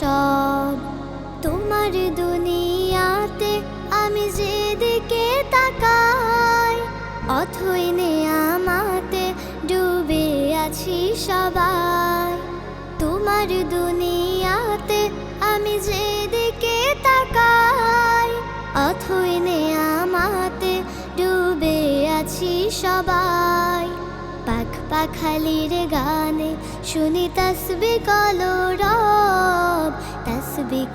সব তোমার দুনিয়াতে আমি যেদিকে তাকাই, অথই আমাতে ডুবে আছি সবাই। তোমার দুনিয়াতে আমি যেদিকে তাকাই, অথই আমাতে ডুবে আছি সবাই। পাখ পাখালির গানে শুনি তসবি কলো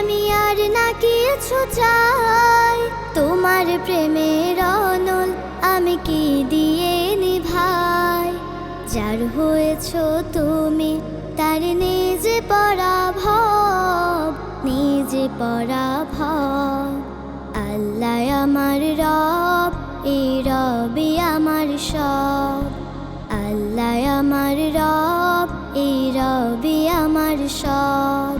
আমি আর না কিছু চাই। তোমার প্রেমের অনল আমি কি দিয়ে নিভাই? যার হয়েছ তুমি, তার নিজে পরাভব নিজে পরাভব। আল্লাহ আমার রব এই রবি আমার সব। আল্লাহ আমার রব এই রবি আমার সব।